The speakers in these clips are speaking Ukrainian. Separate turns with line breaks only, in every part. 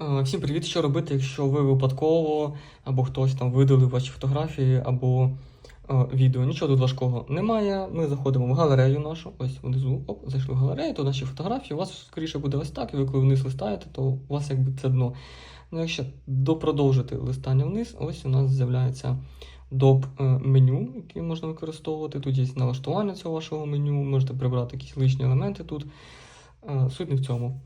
Е, Всім привіт! Що робити, якщо ви випадково або хтось там видалив ваші фотографії або е, відео? Нічого тут важкого немає. Ми заходимо в галерею нашу, ось внизу. Оп, зайшли в галерею, то наші фотографії. У вас скоріше буде ось так, і ви коли вниз листаєте, то у вас якби це дно. Ну, якщо допродовжити листання вниз, ось у нас з'являється доп е, яке можна використовувати. Тут є налаштування цього вашого меню, можете прибрати якісь лишні елементи тут. Суть не в цьому.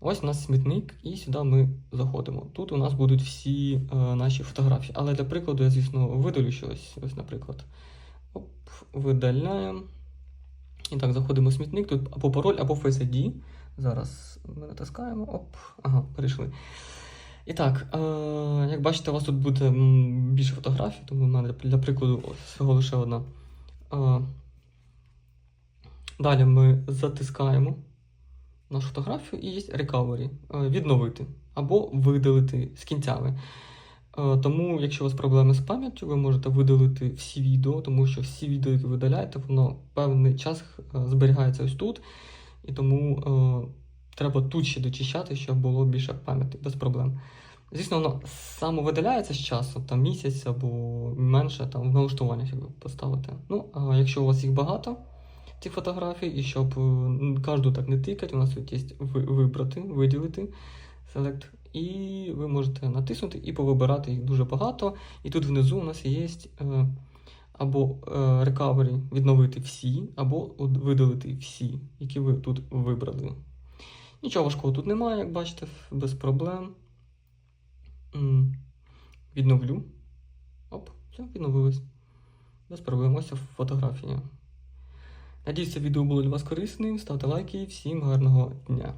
Ось у нас смітник, і сюди ми заходимо. Тут у нас будуть всі е, наші фотографії. Але для прикладу я, звісно, видалю щось. Ось, наприклад. Оп, видаляємо. І так, заходимо в смітник. Тут або пароль, або Face ID. Зараз ми натискаємо. Оп, ага, перейшли. І так, е, як бачите, у вас тут буде більше фотографій, тому в мене для прикладу всього лише одна. Е, далі ми затискаємо нашу фотографію і є recovery, е, відновити або видалити з кінцями. Е, Тому, якщо у вас проблеми з пам'яттю, ви можете видалити всі відео, тому що всі відео, які ви видаляєте, воно певний час е, зберігається ось тут. І тому е, треба тут ще дочищати, щоб було більше пам'яті, без проблем. Звісно, воно самовидаляється з часу, там місяць або менше, там в налаштуваннях як ви. Ну, а якщо у вас їх багато, цих фотографій, і щоб е, кожну так не тикати, у нас тут є вибрати, виділити, select, і ви можете натиснути і повибирати їх дуже багато. І тут внизу у нас є е, або recovery, відновити всі, або видалити всі, які ви тут вибрали. Нічого важкого тут немає, як бачите, без проблем. Відновлю. Оп, все, відновилось. Без проблем. Ось фотографія. Надіюсь, це відео було для вас корисним. Ставте лайки. Всім гарного дня!